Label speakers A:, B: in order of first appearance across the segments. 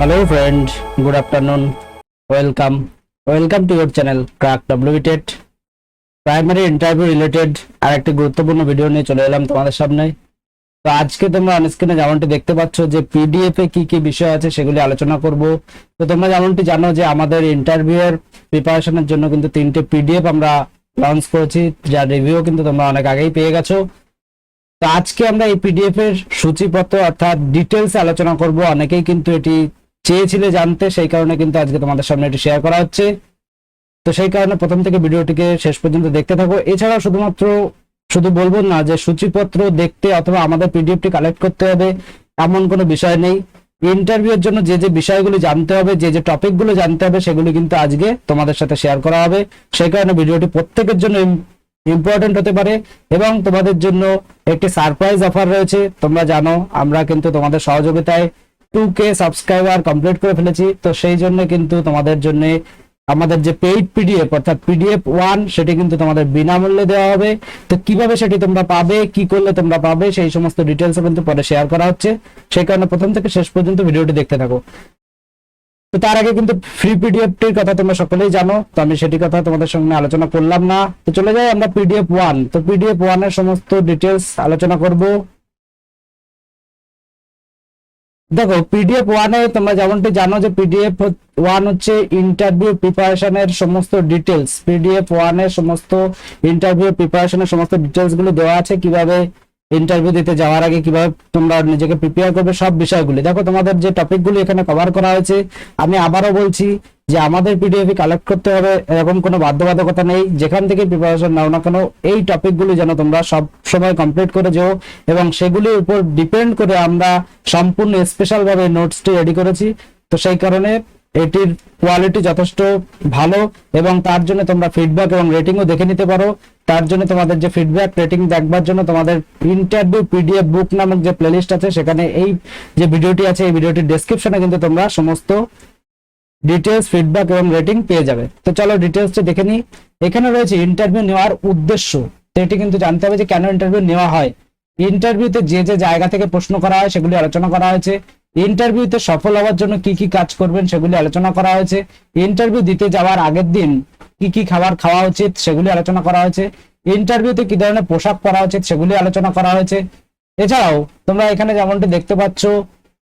A: Hello friend, good afternoon. Welcome. Welcome to your channel Crack WTET. Primary interview related আর একটি গুরুত্বপূর্ণ video নিয়ে চলে এলাম তোমাদের সামনে তো আজকে তোমরা অনস্ক্রিনে যেমনটি দেখতে পাচ্ছ যে পিডিএফ এ কি কি বিষয় আছে সেগুলি আলোচনা করব তো তোমরা যেমনটি জানো যে আমাদের ইন্টারভিউ এর প্রিপারেশনের জন্য কিন্তু তিনটে পিডিএফ আমরা লঞ্চ করেছি যার রিভিউ কিন্তু তোমরা অনেক আগেই পেয়ে গেছো তো আজকে আমরা এই পিডিএফ এর সূচিপত্র অর্থাৎ ডিটেলস আলোচনা করব অনেকেই কিন্তু এটি চেয়েছিলে জানতে, সেই কারণে কিন্তু আজকে তোমাদের সামনে এটি শেয়ার করা হচ্ছে। তো সেই কারণে প্রথম থেকে ভিডিওটিকে শেষ পর্যন্ত দেখতে থাকো। এছাড়াও শুধুমাত্র শুধু বলব না যে সূচিপত্র দেখতে অথবা আমাদের পিডিএফটি কালেক্ট করতে হবে, এমন কোনো বিষয় নেই। ইন্টারভিউর জন্য যে যে বিষয়গুলি জানতে হবে, যে যে টপিকগুলো জানতে হবে, সেগুলি কিন্তু আজকে তোমাদের সাথে শেয়ার করা হবে। সেই কারণে ভিডিওটি প্রত্যেকের জন্য ইম্পর্টেন্ট হতে পারে এবং তোমাদের জন্য একটি সারপ্রাইজ অফার রয়েছে। তোমরা জানো, আমরা কিন্তু তোমাদের সহযোগিতায় টু কে সাবস্ক্রাইবার কমপ্লিট করে ফেলেছি। তো সেই জন্য কিন্তু তোমাদের জন্য আমাদের যে পেইড পিডিএফ অর্থাৎ পিডিএফ ওয়ান সেটি কিন্তু তোমাদের বিনামূল্যে দেওয়া হবে। তো কীভাবে সেটি তোমরা পাবে, কি করলে তোমরা পাবে, সেই সমস্ত ডিটেলস কিন্তু পরে শেয়ার করা হচ্ছে। সেই কারণে প্রথম থেকে শেষ পর্যন্ত ভিডিওটি দেখতে থাকো। তো তার আগে কিন্তু ফ্রি পিডিএফটির কথা তোমরা সকলেই জানো, তো আমি সেটি কথা তোমাদের সঙ্গে আলোচনা করলাম না। তো চলে যাই আমরা পিডিএফ ওয়ান তো পিডিএফ ওয়ানের সমস্ত ডিটেলস আলোচনা করব। দেখো পিডিএফ ওয়ানে তোমরা যেমনটি জানো যে পিডিএফ ওয়ান হচ্ছে ইন্টারভিউ প্রিপারেশনের সমস্ত ডিটেলস পিডিএফ ওয়ান ওয়ানের সমস্ত ইন্টারভিউ প্রিপারেশনের সমস্ত ডিটেলসগুলো দেওয়া আছে কীভাবে ইন্টারভিউ দিতে যাওয়ার আগে কীভাবে তোমরা নিজেকে প্রিপেয়ার করবে, সব বিষয়গুলি। দেখো, তোমাদের যে টপিকগুলি এখানে কভার করা হয়েছে, আমি আবারও বলছি যে আমাদের পিডিএফ কালেক্ট করতে হবে, এরকম কোনো বাধ্যবাধকতা নেই। যেখান থেকে প্রিপারেশন নাও না কেন, এই টপিকগুলি যেন তোমরা সব সময় কমপ্লিট করে যেও এবং সেগুলির উপর ডিপেন্ড করে আমরা সম্পূর্ণ স্পেশাল ভাবে নোটসটি রেডি করেছি। তো সেই কারণে এটির কোয়ালিটি যথেষ্ট ভালো এবং তার জন্য তোমরা ফিডব্যাক এবং রেটিংও দেখে নিতে পারো। তার জন্য তোমাদের যে ফিডব্যাক রেটিং দেখবার জন্য তোমাদের ইন্টারভিউ পিডিএফ বুক নামক যে প্লেলিস্ট আছে, সেখানে এই যে ভিডিওটি আছে, এই ভিডিওটির ডেসক্রিপশনে কিন্তু তোমরা সমস্ত ডিটেলস ফিডব্যাক এবং রেটিং পেয়ে যাবে। তো চলো ডিটেলসটা দেখে নিই। এখানে রয়েছে ইন্টারভিউ নেওয়ার উদ্দেশ্য। তো এটি কিন্তু জানতে হবে যে কেন ইন্টারভিউ নেওয়া হয়। ইন্টারভিউতে যে যে জায়গা থেকে প্রশ্ন করা হয়, সেগুলি আলোচনা করা হয়েছে। ইন্টারভিউতে সফল হওয়ার জন্য কি কি কাজ করবেন সেগুলি আলোচনা করা হয়েছে। ইন্টারভিউ দিতে যাওয়ার আগের দিন কি কি খাবার খাওয়া উচিত সেগুলি আলোচনা করা হয়েছে। ইন্টারভিউতে কি ধরনের পোশাক পরা উচিত সেগুলি আলোচনা করা হয়েছে। এছাড়াও তোমরা এখানে যেমনটি দেখতে পাচ্ছ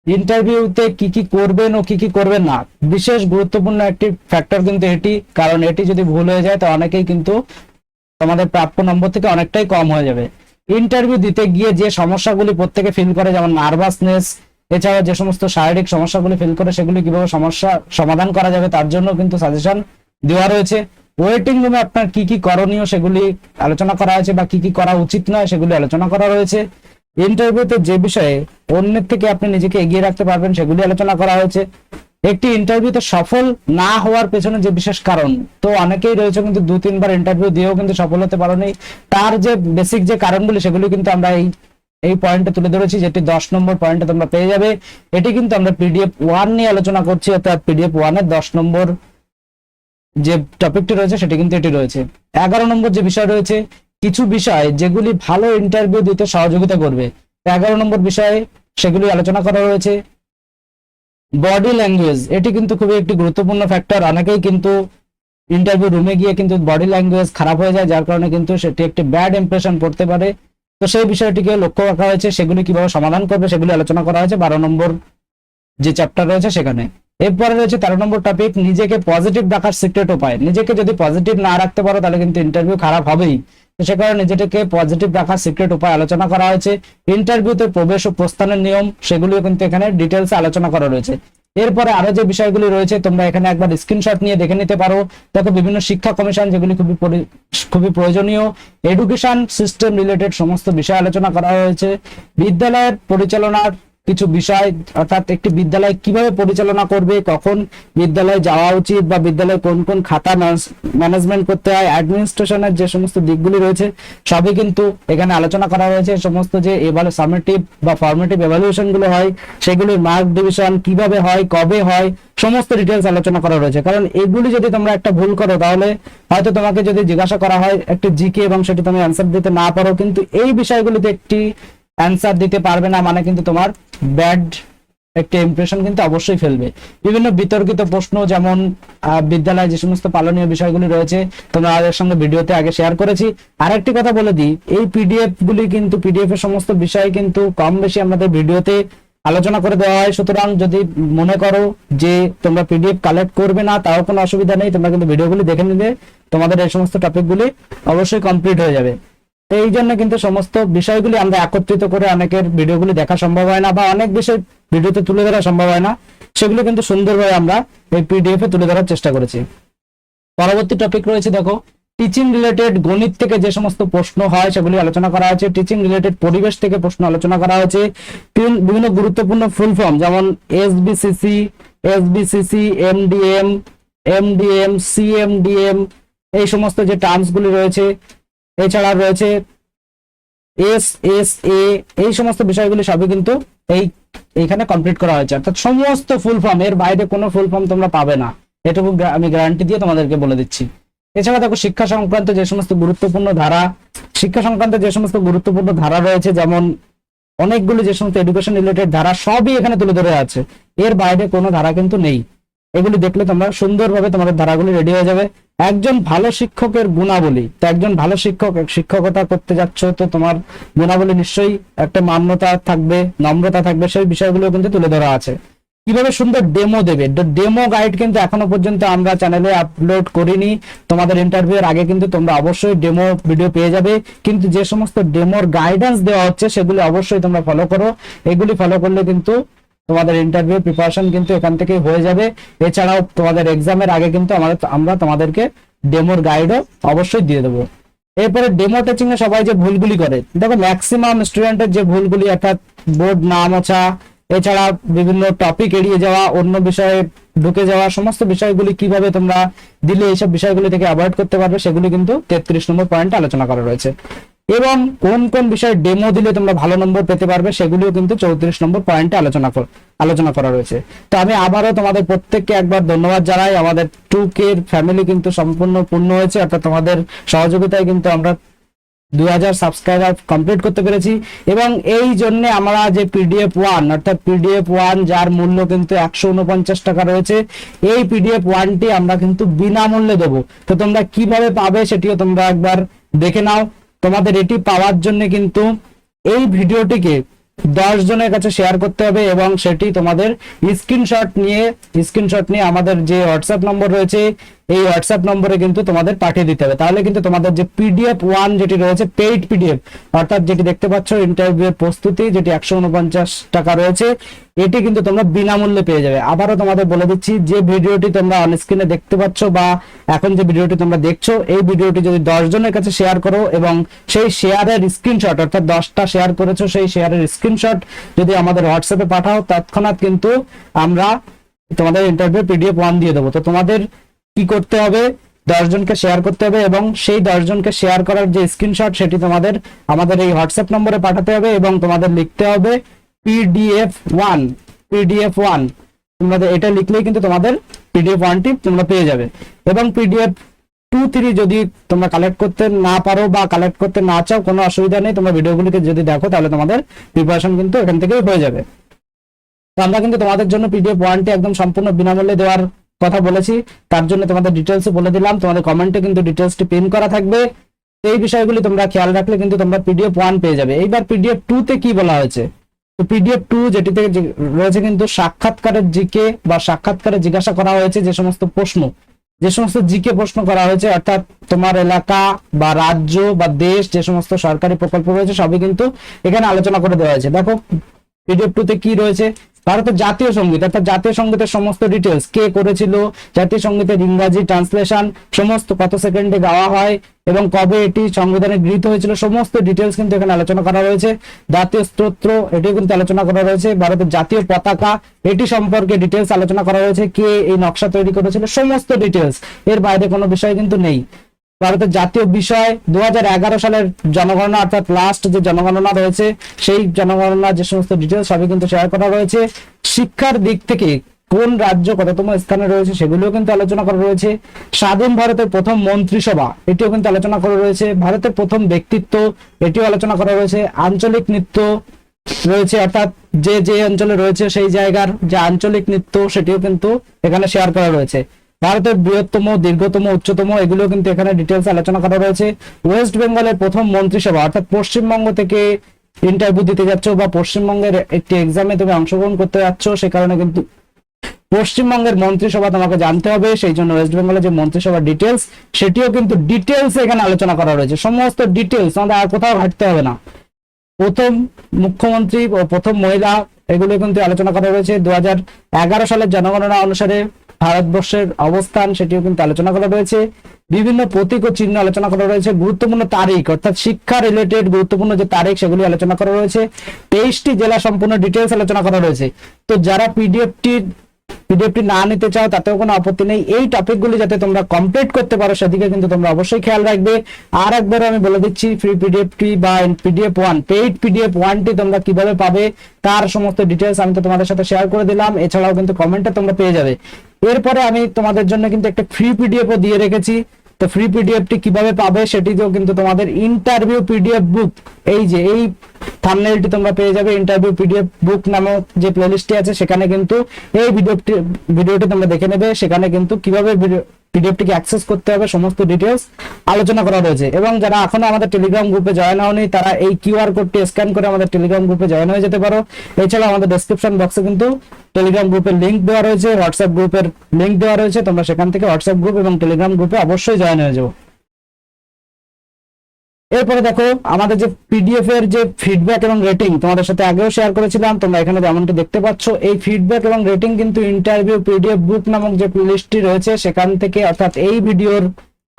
A: ইন্টারভিউতে কি কি করবেন ও কি কি করবেন না, বিশেষ গুরুত্বপূর্ণ একটি ফ্যাক্টর কিন্তু এটি, কারণ এটি যদি ভুল হয়ে যায় তো অনেকেই কিন্তু তোমাদের প্রাপ্য নম্বর থেকে অনেকটাই কম হয়ে যাবে। ইন্টারভিউ দিতে গিয়ে যে সমস্যাগুলি প্রত্যেকে ফিল করে, যেমন নার্ভাসনেস এছাড়া যে সমস্ত শারীরিক সমস্যাগুলি ফিল করে সেগুলি কীভাবে সমস্যা সমাধান করা যাবে তার জন্য কিন্তু সাজেশন দেওয়া রয়েছে। ওয়েটিং রুমে আপনার কি কি করণীয় সেগুলি আলোচনা করা হয়েছে বা কি কি করা উচিত নয় সেগুলি আলোচনা করা রয়েছে। ইন্টারভিউতে যে বিষয়ে অন্যের থেকে আপনি নিজেকে এগিয়ে রাখতে পারবেন সেগুলি আলোচনা করা হয়েছে। একটি ইন্টারভিউতে সফল না হওয়ার পেছনে যে বিশেষ কারণ, তো অনেকেই রয়েছে কিন্তু দু তিনবার ইন্টারভিউ দিয়েও কিন্তু সফল হতে পারেনি। তার যে বেসিক যে কারণগুলি সেগুলি কিন্তু আমরা এই এই পয়েন্টে তুলে ধরেছি যেটি দশ নম্বর পয়েন্টে তোমরা পেয়ে যাবে। এটি কিন্তু আমরা পিডিএফ ওয়ান নিয়ে আলোচনা করছি, অর্থাৎ পিডিএফ ওয়ানের দশ নম্বর যে টপিকটি রয়েছে, সেটি কিন্তু এটি রয়েছে। এগারো নম্বর যে বিষয় রয়েছে, কিছু বিষয় যেগুলি ভালো ইন্টারভিউ দিতে সহযোগিতা করবে। এগারো নম্বর বিষয়ে, সেগুলি আলোচনা করা রয়েছে। বডি ল্যাঙ্গুয়েজ এটি কিন্তু খুবই একটি গুরুত্বপূর্ণ ফ্যাক্টর অনেকেই কিন্তু ইন্টারভিউ রুমে গিয়ে কিন্তু বডি ল্যাঙ্গুয়েজ খারাপ হয়ে যায়, যার কারণে কিন্তু সেটি একটি ব্যাড ইমপ্রেশন পড়তে পারে। তো সেই বিষয়টিকে লক্ষ্য রাখা হয়েছে, সেগুলি কীভাবে সমাধান করবে সেগুলি আলোচনা করা হয়েছে, বারো নম্বর যে চ্যাপ্টার রয়েছে সেখানে। এরপরে রয়েছে তেরো নম্বর টপিক নিজেকে পজিটিভ রাখার সিক্রেট উপায়। নিজেকে যদি পজিটিভ না রাখতে পারো, তাহলে কিন্তু ইন্টারভিউ খারাপ হবেই। তো সে কারণে নিজেকে পজিটিভ রাখার সিক্রেট উপায় আলোচনা করা হয়েছে। ইন্টারভিউতে প্রবেশ ও প্রস্থানের নিয়ম, সেগুলিও কিন্তু এখানে ডিটেলসে আলোচনা করা রয়েছে। এরপরে আরও যে বিষয়গুলি রয়েছে, তোমরা এখানে একবার স্ক্রিনশট নিয়ে দেখে নিতে পারো। দেখো, বিভিন্ন শিক্ষা কমিশন যেগুলি খুবই খুবই প্রয়োজনীয়। এডুকেশন সিস্টেম রিলেটেড সমস্ত বিষয় আলোচনা করা হয়েছে। বিদ্যালয়ের পরিচালনার কিছু বিষয়, অর্থাৎ একটি বিদ্যালয় কীভাবে পরিচালনা করবে, কখন বিদ্যালয়ে যাওয়া উচিত বা বিদ্যালয়ে কোন কোন খাতা ম্যানেজমেন্ট করতে হয়, অ্যাডমিনিস্ট্রেশনের যে সমস্ত দিকগুলি রয়েছে, সবই কিন্তু এখানে আলোচনা করা হয়েছে। সমস্ত যে এবার সামেটিভ বা ফর্মেটিভ এভালুয়েশনগুলো হয়, সেগুলির মার্ক ডিভিশন কীভাবে হয়, কবে হয়, সমস্ত ডিটেলস আলোচনা করা রয়েছে। কারণ এগুলি যদি তোমরা একটা ভুল করো, তাহলে হয়তো তোমাকে যদি জিজ্ঞাসা করা হয় একটি জিকে এবং সেটি তুমি অ্যান্সার দিতে না পারো, কিন্তু এই বিষয়গুলিতে একটি অ্যান্সার দিতে পারবে না মানে কিন্তু তোমার ব্যাড একটা ইমপ্রেশন কিন্তু অবশ্যই ফেলবে। বিভিন্ন বিতর্কিত প্রশ্ন যেমন বিদ্যালয়ে যে সমস্ত পালনীয় বিষয়গুলি রয়েছে, তোমরা আমাদের সঙ্গে ভিডিওতে আগে শেয়ার করেছি। আরেকটি কথা বলে দিই, এই পিডিএফ গুলি কিন্তু পিডিএফ এর সমস্ত বিষয় কিন্তু কম বেশি আমাদের ভিডিওতে আলোচনা করে দেওয়া হয়। সুতরাং যদি মনে করো যে তোমরা পিডিএফ কালেক্ট করবে না, তাও কোনো অসুবিধা নেই, তোমরা কিন্তু ভিডিওগুলি দেখে নিলে, তোমাদের এই সমস্ত টপিকগুলি অবশ্যই কমপ্লিট হয়ে যাবে। তো এই জন্য কিন্তু সমস্ত বিষয়গুলি আমরা একত্রিত করে অনেকের ভিডিওগুলি দেখা সম্ভব হয় না বা অনেক বিষয় ভিডিওতে তুলে ধরা সম্ভব হয় না। সেগুলো কিন্তু সুন্দরভাবে আমরা এই পিডিএফ এ তুলে ধরার চেষ্টা করেছি। পরবর্তী টপিক রয়েছে দেখো টিচিং রিলেটেড গণিত থেকে যে সমস্ত প্রশ্ন হয় সেগুলি আলোচনা করা হয়েছে। টিচিং রিলেটেড পরিবেশ থেকে প্রশ্ন আলোচনা করা হয়েছে। বিভিন্ন গুরুত্বপূর্ণ ফুল ফর্ম যেমন এসবিসিসি এসবিসিসি এমডিএম এমডিএম সিএমডিএম এই সমস্ত যে টার্মস গুলি রয়েছে এছাড়া রয়েছে এস এস এ এই সমস্ত বিষয়গুলি সবই কিন্তু এই, এইখানে কমপ্লিট করা হয়েছে। অর্থাৎ সমস্ত ফুল ফর্ম এর বাইরে কোনো ফুল ফর্ম তোমরা পাবে না। এটুকু আমি গ্যারান্টি দিয়ে তোমাদেরকে বলে দিচ্ছি। এছাড়া দেখো শিক্ষা সংক্রান্ত যে সমস্ত গুরুত্বপূর্ণ ধারা, শিক্ষা সংক্রান্ত যে সমস্ত গুরুত্বপূর্ণ ধারা রয়েছে, যেমন অনেকগুলো যে সমস্ত এডুকেশন রিলেটেড ধারা সবই এখানে তুলে ধরে আছে। এর বাইরে কোনো ধারা কিন্তু নেই। এগুলি দেখলে তোমরা সুন্দরভাবে তোমাদের ধারাগুলি রেডি হয়ে যাবে। একজন ভালো শিক্ষকের গুণাবলী, তো একজন ভালো শিক্ষক, শিক্ষকতা করতে যাচ্ছ, তো তোমার গুণাবলী নিশ্চয়ই একটা মান্যতা থাকবে, নম্রতা থাকবে, সেই বিষয়গুলো কিন্তু তুলে ধরা আছে। কীভাবে সুন্দর ডেমো দেবে? ডেমো গাইড কিন্তু এখনও পর্যন্ত আমরা চ্যানেলে আপলোড করিনি। তোমাদের ইন্টারভিউ এর আগে কিন্তু তোমরা অবশ্যই ডেমো ভিডিও পেয়ে যাবে। কিন্তু যে সমস্ত ডেমোর গাইডেন্স দেওয়া হচ্ছে, সেগুলি অবশ্যই তোমরা ফলো করো। এগুলি ফলো করলে কিন্তু তোমাদের ইন্টারভিউ প্রিপারেশন কিন্তু এখান থেকে হয়ে যাবে। এছাড়াও তোমাদের এক্সামের আগে কিন্তু আমাদের আমরা তোমাদেরকে ডেমোর গাইডও অবশ্যই দিয়ে দেবো। এরপরে ডেমো টিচিং এ সবাই যে ভুলগুলি করে, দেখো ম্যাক্সিমাম স্টুডেন্টের যে ভুলগুলি, অর্থাৎ বোর্ড না মোছা এছাড়া বিভিন্ন টপিক এড়িয়ে যাওয়া, অন্য বিষয়ে ঢুকে যাওয়া, সমস্ত বিষয়গুলি কীভাবে তোমরা দিলে এইসব বিষয়গুলি থেকে অ্যাভয়েড করতে পারবে, সেগুলি কিন্তু তেত্রিশ নম্বর পয়েন্টে আলোচনা করা রয়েছে। এবং কোন কোন বিষয়ে ডেমো দিলে তোমরা ভালো নম্বর পেতে পারবে, সেগুলিও কিন্তু চৌত্রিশ নম্বর পয়েন্টে আলোচনা কর- আলোচনা করা রয়েছে। তো আমি আবারও তোমাদের প্রত্যেককে একবার ধন্যবাদ জানাই। আমাদের টু কে ফ্যামিলি কিন্তু সম্পূর্ণ পূর্ণ হয়েছে, অর্থাৎ তোমাদের সহযোগিতায় কিন্তু আমরা দু হাজার সাবস্ক্রাইবার কমপ্লিট করতে পেরেছি। এবং এই জন্য আমরা যে পিডিএফ ওয়ান অর্থাৎ পিডিএফ ওয়ান যার মূল্য কিন্তু একশো উনপঞ্চাশ টাকা রয়েছে, এই পিডিএফ ওয়ানটি আমরা কিন্তু বিনামূল্যে দেবো। তো তোমরা কীভাবে পাবে সেটিও তোমরা একবার দেখে নাও। তোমাদের এটি পাওয়ার জন্য কিন্তু এই ভিডিওটিকে দশ জনের কাছে শেয়ার করতে হবে এবং সেটি তোমাদের স্ক্রিনশট নিয়ে স্ক্রিনশট নিয়ে আমাদের যে হোয়াটসঅ্যাপ নম্বর রয়েছে এই হোয়াটসঅ্যাপ নম্বরে কিন্তু তোমাদের পাঠিয়ে দিতে হবে। তাহলে কিন্তু তোমাদের যে পিডিএফ ওয়ান যেটি রয়েছে পেইড পিডিএফ অর্থাৎ যেটি দেখতে পাচ্ছ ইন্টারভিউ প্রস্তুতি, যেটি একশো উনপঞ্চাশ টাকা রয়েছে, এটি কিন্তু তোমরা বিনামূল্যে পেয়ে যাবে। আবারও তোমাদের বলে দিচ্ছি, যে ভিডিওটি তোমরা অন স্ক্রিনে দেখতে পাচ্ছ বা এখন যে ভিডিওটি তোমরা দেখছ, এই ভিডিওটি যদি জনের কাছে শেয়ার করো এবং সেই শেয়ারের স্ক্রিনশট অর্থাৎ দশটা শেয়ার করেছ সেই শেয়ারের স্ক্রিনশট যদি আমাদের হোয়াটসঅ্যাপে পাঠাও, তৎক্ষণাৎ কিন্তু আমরা তোমাদের ইন্টারভিউ পিডিএফ ওয়ান দিয়ে দেবো। তো তোমাদের কি করতে হবে? দশজনকে শেয়ার করতে হবে এবং সেই দশজনকে শেয়ার করার যে স্ক্রিনশট সেটি তোমাদের, আমাদের এই হোয়াটসঅ্যাপ নম্বরে পাঠাতে হবে এবং তোমাদের লিখতে হবে পিডিএফ ওয়ান পিডিএফ ওয়ান তোমাদের এটা লিখলেই কিন্তু তোমাদের পিডিএফ ওয়ানটি তোমরা পেয়ে যাবে। এবং পিডিএফ টু থ্রি যদি তোমরা কালেক্ট করতে না পারো বা কালেক্ট করতে না চাও, কোনো অসুবিধা নেই। তোমরা ভিডিওগুলিকে যদি দেখো, তাহলে তোমাদের প্রিপারেশন কিন্তু এখান থেকেই হয়ে যাবে। তো আমরা কিন্তু তোমাদের জন্য পিডিএফ ওয়ানটি একদম সম্পূর্ণ বিনামূল্যে দেওয়ার কথা বলেছি, তার জন্য তোমাদের ডিটেলস বলে দিলাম, তোমাদের কমেন্টে কিন্তু ডিটেলসটি পিন করা থাকবে। এই বিষয়গুলি তোমরা খেয়াল রাখলে কিন্তু তোমরা পিডিএফ ওয়ান পেয়ে যাবে। এইবার পিডিএফ টু তে কি বলা হয়েছে? তো পিডিএফ টু যেটিতে রয়েছে কিন্তু সাক্ষাৎকারের জিকে বা সাক্ষাৎকারে জিজ্ঞাসা করা হয়েছে যে সমস্ত প্রশ্ন। যে সমস্ত জিকে প্রশ্ন করা হয়েছে, অর্থাৎ তোমার এলাকা বা রাজ্য বা দেশ, যে সমস্ত সরকারি প্রকল্প রয়েছে, সবই কিন্তু এখানে আলোচনা করে দেওয়া হয়েছে। দেখো পিডিএফ টু তে কি রয়েছে? ভারতের জাতীয় সংগীত, অর্থাৎ জাতীয় সঙ্গীতের সমস্ত ডিটেলস কে করেছিল, জাতীয় সঙ্গীতের ইংরাজি ট্রান্সলেশন সমস্ত কত সেকেন্ডে গাওয়া হয় এবং কবে এটি সংবিধানে গৃহীত হয়েছিল, সমস্ত ডিটেলস কিন্তু এখানে আলোচনা করা রয়েছে। জাতীয় স্তোত্র, এটিও কিন্তু আলোচনা করা রয়েছে। ভারতের জাতীয় পতাকা, এটি সম্পর্কে ডিটেলস আলোচনা করা রয়েছে, কে এই নকশা তৈরি করেছিল, সমস্ত ডিটেলস এর বাইরে কোনো বিষয় কিন্তু নেই। ভারতের জাতীয় বিষয় দু হাজার এগারো সালের জনগণনা, অর্থাৎ লাস্ট যে জনগণনা রয়েছে, সেই জনগণনা যে সমস্ত ডিটেলস সবই কিন্তু শেয়ার করা রয়েছে। শিক্ষার দিক থেকে কোন রাজ্য কততম স্থানে রয়েছে, সেগুলোও কিন্তু আলোচনা করা রয়েছে। স্বাধীন ভারতের প্রথম মন্ত্রিসভা, এটিও কিন্তু আলোচনা করা রয়েছে। ভারতের প্রথম ব্যক্তিত্ব, এটিও আলোচনা করা রয়েছে। আঞ্চলিক নৃত্য রয়েছে, অর্থাৎ যে যে অঞ্চলে রয়েছে সেই জায়গার যে আঞ্চলিক নৃত্য, সেটিও কিন্তু এখানে শেয়ার করা রয়েছে। ভারতের বৃহত্তম, দীর্ঘতম, উচ্চতম, এগুলো কিন্তু এখানে ডিটেলস আলোচনা করা রয়েছে। ওয়েস্ট বেঙ্গলের প্রথম মন্ত্রিসভা, অর্থাৎ পশ্চিমবঙ্গ থেকে ইন্টারভিউ দিতে যাচ্ছ বা পশ্চিমবঙ্গের একটি এক্সামে তুমি অংশগ্রহণ করতে যাচ্ছ, সে কারণে কিন্তু পশ্চিমবঙ্গের মন্ত্রিসভা তোমাকে জানতে হবে। সেই জন্য ওয়েস্ট বেঙ্গলের যে মন্ত্রিসভার ডিটেলস সেটিও কিন্তু ডিটেলস এখানে আলোচনা করা রয়েছে। সমস্ত ডিটেলস আমাদের আর কোথাও ঘাটতে হবে না। প্রথম মুখ্যমন্ত্রী ও প্রথম মহিলা, এগুলো কিন্তু আলোচনা করা রয়েছে। দু সালের জনগণনা অনুসারে ভারতবর্ষের অবস্থান সেটিও কিন্তু আলোচনা করা রয়েছে বিভিন্ন প্রতীক ও চিহ্ন আলোচনা করা রয়েছে। গুরুত্বপূর্ণ তারিখ, অর্থাৎ শিক্ষা রিলেটেড গুরুত্বপূর্ণ যে তারিখ সেগুলি আলোচনা করা রয়েছে। তেইশটি জেলা সম্পূর্ণ ডিটেলস আলোচনা করা রয়েছে। তো যারা পিডিএফটি পিডিএফটি না নিতে চাও, তাতেও কোনো আপত্তি নেই। এই টপিকগুলি যাতে তোমরা কমপ্লিট করতে পারো, সেদিকে কিন্তু তোমরা অবশ্যই খেয়াল রাখবে। আর একবার আমি বলে দিচ্ছি ফ্রি পিডিএফটি বা পিডিএফ ওয়ান পেইড পিডিএফ ওয়ানটি তোমরা কীভাবে পাবে, তার সমস্ত ডিটেলস আমি তো তোমাদের সাথে শেয়ার করে দিলাম। এছাড়াও কিন্তু কমেন্টে তোমরা পেয়ে যাবে। এরপরে আমি তোমাদের জন্য কিন্তু একটা ফ্রি পিডিএফও দিয়ে রেখেছি। তো ফ্রি পিডিএফটি কীভাবে পাবে সেটিতেও কিন্তু তোমাদের ইন্টারভিউ পিডিএফ বুক এই যে, এই থাম্বনেলটি তোমরা পেয়ে যাবে ইন্টারভিউ পিডিএফ বুক নামক যে প্লেলিস্টটি আছে, সেখানে কিন্তু এই ভিডিওটি ভিডিওটি তোমরা দেখে নেবে। সেখানে কিন্তু কীভাবে পিডিএফটিকে অ্যাক্সেস করতে হবে, সমস্ত ডিটেলস আলোচনা করা রয়েছে এবং যারা এখনও আমাদের টেলিগ্রাম গ্রুপে জয়েন হওনি, তারা এই কিউআর কোডটি স্ক্যান করে আমাদের টেলিগ্রাম গ্রুপে জয়েন হয়ে যেতে পারো। এছাড়া আমাদের ডেসক্রিপশন বক্সে কিন্তু টেলিগ্রাম গ্রুপের লিঙ্ক দেওয়া রয়েছে হোয়াটসঅ্যাপ গ্রুপের লিঙ্ক দেওয়া রয়েছে। তোমরা সেখান থেকে হোয়াটসঅ্যাপ গ্রুপ এবং টেলিগ্রাম গ্রুপে অবশ্যই জয়েন হয়ে যাও। এরপরে দেখো, আমাদের যে পিডিএফ এর যে ফিডব্যাক এবং রেটিং তোমাদের সাথে আগেও শেয়ার করেছিলাম, তোমরা এখানে যেমনটা দেখতে পাচ্ছ, এই ফিডব্যাক এবং রেটিং কিন্তু ইন্টারভিউ পিডিএফ বুক নামক যে প্লেলিস্টটি রয়েছে, সেখান থেকে অর্থাৎ এই ভিডিওর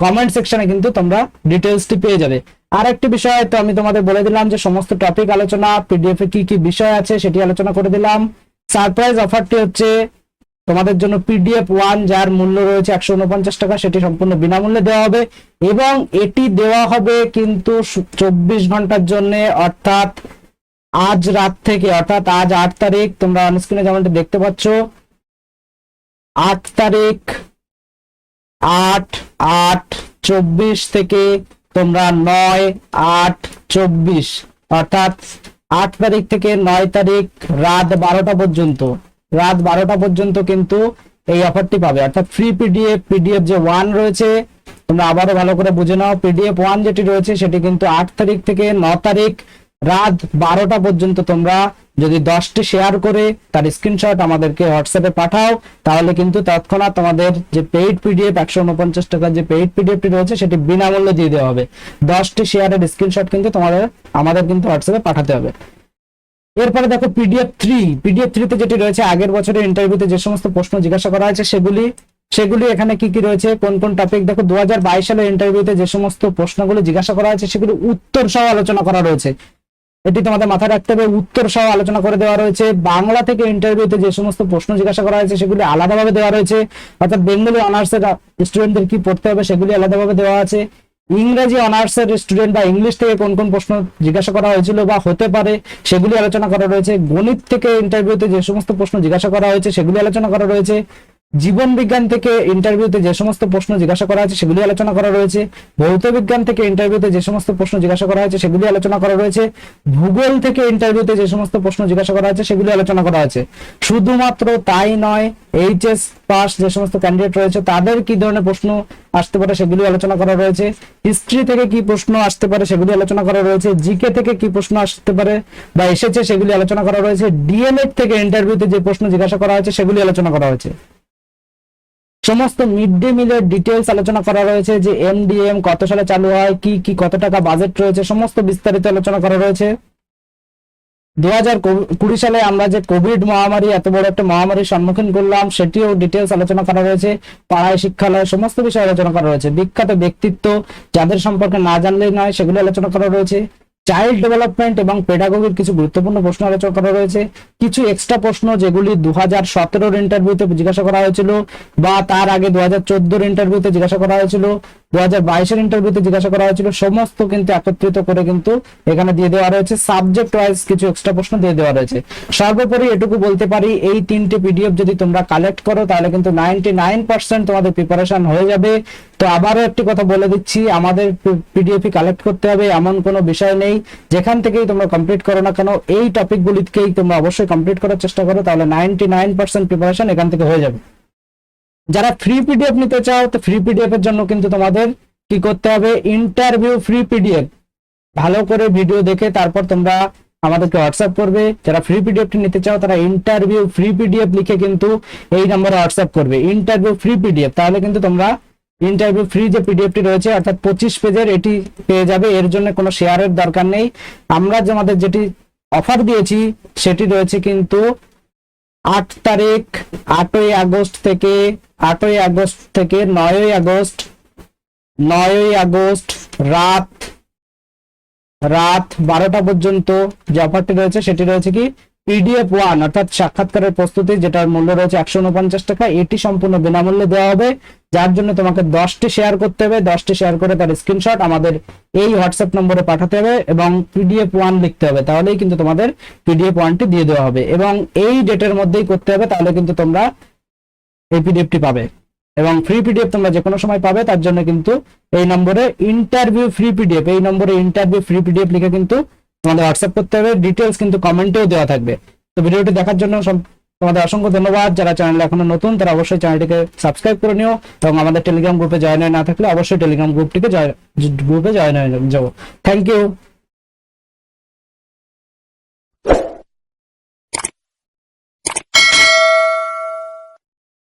A: কমেন্ট সেকশনে কিন্তু তোমরা ডিটেলসটি পেয়ে যাবে। আর একটি বিষয়, তো আমি তোমাদের বলে দিলাম যে সমস্ত টপিক আলোচনা পিডিএফ এ কি কি বিষয় আছে সেটি আলোচনা করে দিলাম। সারপ্রাইজ অফারটি হচ্ছে তোমাদের জন্য পিডিএফ ওয়ান যার মূল্য রয়েছে একশো উনপঞ্চাশ টাকা, সেটি সম্পূর্ণ বিনামূল্যে দেওয়া হবে। এবং এটি দেওয়া হবে কিন্তু চব্বিশ ঘণ্টার জন্য, অর্থাৎ আজ রাত থেকে, অর্থাৎ আজ আট তারিখ, তোমরা অনস্ক্রিনে যেমনটি দেখতে পাচ্ছ, আট তারিখ আট আট চব্বিশ থেকে তোমরা নয় আট চব্বিশ, অর্থাৎ আট তারিখ থেকে নয় তারিখ রাত বারোটা পর্যন্ত। রাত বারোটা পর্যন্ত কিন্তু এই অফারটি পাবে। অর্থাৎ ফ্রি পিডিএফ পিডিএফ যে ওয়ান রয়েছে, তোমরা আবারও ভালো করে বুঝে নাও পিডিএফ ওয়ান যেটি রয়েছে, সেটি কিন্তু আট তারিখ থেকে ন তারিখ রাত বারোটা পর্যন্ত তোমরা যদি দশটি শেয়ার করে তার স্ক্রিনশট আমাদেরকে হোয়াটসঅ্যাপে পাঠাও, তাহলে কিন্তু তৎক্ষণাৎ তোমাদের যে পেইড পিডিএফ একশো উনপঞ্চাশ টাকার যে পেইড পিডিএফটি রয়েছে, সেটি বিনামূল্যে দিয়ে দেওয়া হবে। দশটি শেয়ারের স্ক্রিনশট কিন্তু তোমাদের, আমাদের কিন্তু হোয়াটসঅ্যাপে পাঠাতে হবে। এরপরে দেখো পিডিএফ থ্রি পিডিএফ থ্রিতে যেটি রয়েছে, আগের বছরের ইন্টারভিউতে যে সমস্ত প্রশ্ন জিজ্ঞাসা করা হয়েছে, সেগুলি সেগুলি এখানে কি কি রয়েছে, কোন কোন টপিক দেখো দু সালের ইন্টারভিউতে যে সমস্ত প্রশ্নগুলো জিজ্ঞাসা করা হয়েছে, সেগুলি উত্তর সহ আলোচনা করা রয়েছে। এটি তোমাদের মাথায় রাখতে হবে উত্তর সহ আলোচনা করে দেওয়া রয়েছে। বাংলা থেকে ইন্টারভিউতে যে সমস্ত প্রশ্ন জিজ্ঞাসা করা হয়েছে, সেগুলি আলাদাভাবে দেওয়া রয়েছে। অর্থাৎ বেঙ্গলি অনার্সের স্টুডেন্টদের কি পড়তে হবে, সেগুলি আলাদাভাবে দেওয়া আছে। ইংরেজি অনার্সের স্টুডেন্ট বা ইংলিশ থেকে কোন কোন প্রশ্ন জিজ্ঞাসা করা হয়েছিল বা হতে পারে, সেগুলি আলোচনা করা রয়েছে। গণিত থেকে ইন্টারভিউতে যে সমস্ত প্রশ্ন জিজ্ঞাসা করা হয়েছে, সেগুলি আলোচনা করা রয়েছে। জীবন বিজ্ঞান থেকে ইন্টারভিউতে যে সমস্ত প্রশ্ন জিজ্ঞাসা করা হয়েছে সেগুলি আলোচনা করা রয়েছে। ভৌত বিজ্ঞান থেকে ইন্টারভিউতে যে সমস্ত প্রশ্ন জিজ্ঞাসা করা হয়েছে সেগুলি আলোচনা করা রয়েছে। ভূগোল থেকে ইন্টারভিউতে যে সমস্ত প্রশ্ন জিজ্ঞাসা করা হয়েছে সেগুলি আলোচনা করা হয়েছে। শুধুমাত্র তাই নয় এইচএস পাস যে সমস্ত ক্যান্ডিডেট রয়েছে, তাদের কি ধরনের প্রশ্ন আসতে পারে সেগুলি আলোচনা করা রয়েছে। হিস্ট্রি থেকে কি প্রশ্ন আসতে পারে সেগুলি আলোচনা করা রয়েছে। জিকে থেকে কি প্রশ্ন আসতে পারে বা এসেছে সেগুলি আলোচনা করা রয়েছে। ডিএলএড থেকে ইন্টারভিউতে যে প্রশ্ন জিজ্ঞাসা করা হয়েছে সেগুলি আলোচনা করা হয়েছে। সমস্ত মিড ডে মিলের ডিটেলস আলোচনা করা রয়েছে যে এমডিএম কত সালে চালু হয়, কি কি, কত টাকা বাজেট রয়েছে, সমস্ত বিস্তারিত আলোচনা করা রয়েছে। দু কুড়ি সালে আমরা যে কোভিড মহামারী, এত বড় একটা মহামারীর সম্মুখীন করলাম, সেটিও ডিটেলস আলোচনা করা রয়েছে। পাড়ায় শিক্ষালয়, সমস্ত বিষয়ে আলোচনা করা রয়েছে। বিখ্যাত ব্যক্তিত্ব, যাদের সম্পর্কে না জানলেই নয়, সেগুলো আলোচনা করা রয়েছে। চাইল্ড ডেভেলপমেন্ট এবং পেডাগোগির কিছু গুরুত্বপূর্ণ প্রশ্ন আলোচনা করা রয়েছে। কিছু এক্সট্রা প্রশ্ন যেগুলি দু হাজার সতেরোর ইন্টারভিউতে জিজ্ঞাসা করা হয়েছিল বা তার আগে দু হাজার চোদ্দোর ইন্টারভিউতে জিজ্ঞাসা করা হয়েছিল। দু হাজার ইন্টারভিউতে জিজ্ঞাসা করা হয়েছিল, সমস্ত কিন্তু একত্রিত করে কিন্তু এখানে দিয়ে দেওয়া রয়েছে সাবজেক্ট ওয়াইজ কিছু এক্সট্রা প্রশ্ন দিয়ে দেওয়া রয়েছে। সর্বোপরি এটুকু বলতে পারি, এই তিনটে পিডিএফ যদি তোমরা কালেক্ট করো, তাহলে কিন্তু নাইনটি নাইন পার্সেন্ট তোমাদের প্রিপারেশন হয়ে যাবে। তো আবারও একটি কথা বলে দিচ্ছি, আমাদের পিডিএফ কালেক্ট করতে হবে, এমন কোনো বিষয় নেই। যেখান থেকেই তোমরা কমপ্লিট করো না কেন, এই টপিকগুলিকেই তোমরা অবশ্যই কমপ্লিট করার চেষ্টা করো, তাহলে নাইনটি নাইন পার্সেন্ট প্রিপারেশন এখান থেকে হয়ে যাবে। যারা ফ্রি পিডিএফ নিতে চাও, তো ফ্রি পিডিএফ এর জন্য কিন্তু তোমাদের কি করতে হবে? ইন্টারভিউ ফ্রি পিডিএফ ভালো করে ভিডিও দেখে তারপর তোমরা আমাদেরকে হোয়াটসঅ্যাপ করবে। যারা ফ্রি পিডিএফটি নিতে চাও, তারা ইন্টারভিউ ফ্রি পিডিএফ লিখে কিন্তু এই নম্বরে হোয়াটসঅ্যাপ করবে। ইন্টারভিউ ফ্রি পিডিএফ তাহলে কিন্তু তোমরা ইন্টারভিউ ফ্রি যে পিডিএফটি রয়েছে, অর্থাৎ পঁচিশ পেজের এটি পেয়ে যাবে। এর জন্য কোনো শেয়ারের দরকার নেই। আমরা যে আমাদের যেটি অফার দিয়েছি, সেটি রয়েছে কিন্তু আট তারিখ, আটই আগস্ট থেকে, আটই আগস্ট থেকে নয়ই আগস্ট নয়ই আগস্ট রাত রাত বারোটা পর্যন্ত যে অফারটি রয়েছে সেটি রয়েছে কি? পিডিএফ ওয়ান অর্থাৎ সাক্ষাৎকারের প্রস্তুতি, যেটার মূল্য রয়েছে একশো উনপঞ্চাশ টাকা, এটি সম্পূর্ণ বিনামূল্যে দেওয়া হবে, যার জন্য তোমাকে দশটি শেয়ার করতে হবে। দশটি শেয়ার করে তার স্ক্রিনশট আমাদের এই হোয়াটসঅ্যাপ নম্বরে পাঠাতে হবে এবং পিডিএফ ওয়ান লিখতে হবে। তাহলেই কিন্তু তোমাদের পিডিএফ ওয়ানটি দিয়ে দেওয়া হবে এবং এই ডেটের মধ্যেই করতে হবে, তাহলে কিন্তু তোমরা এই পিডিএফটি পাবে এবং ফ্রি পিডিএফ তোমরা যে কোনো সময় পাবে, তার জন্য কিন্তু এই নম্বরে ইন্টারভিউ ফ্রি পিডিএফ এই নম্বরে ইন্টারভিউ ফ্রি পিডিএফ লিখে কিন্তু তোমাদের হোয়াটসঅ্যাপ করতে হবে ডিটেলস কিন্তু কমেন্টেও দেওয়া থাকবে। তো ভিডিওটি দেখার জন্য সব- তোমাদের অসংখ্য ধন্যবাদ। যারা চ্যানেলে এখনও নতুন, তারা অবশ্যই চ্যানেলটিকে সাবস্ক্রাইব করে নিও এবং আমাদের টেলিগ্রাম গ্রুপে জয়েন হয়ে না থাকলে অবশ্যই টেলিগ্রাম গ্রুপটিকে গ্রুপে জয়েন হয়ে যাব থ্যাংক ইউ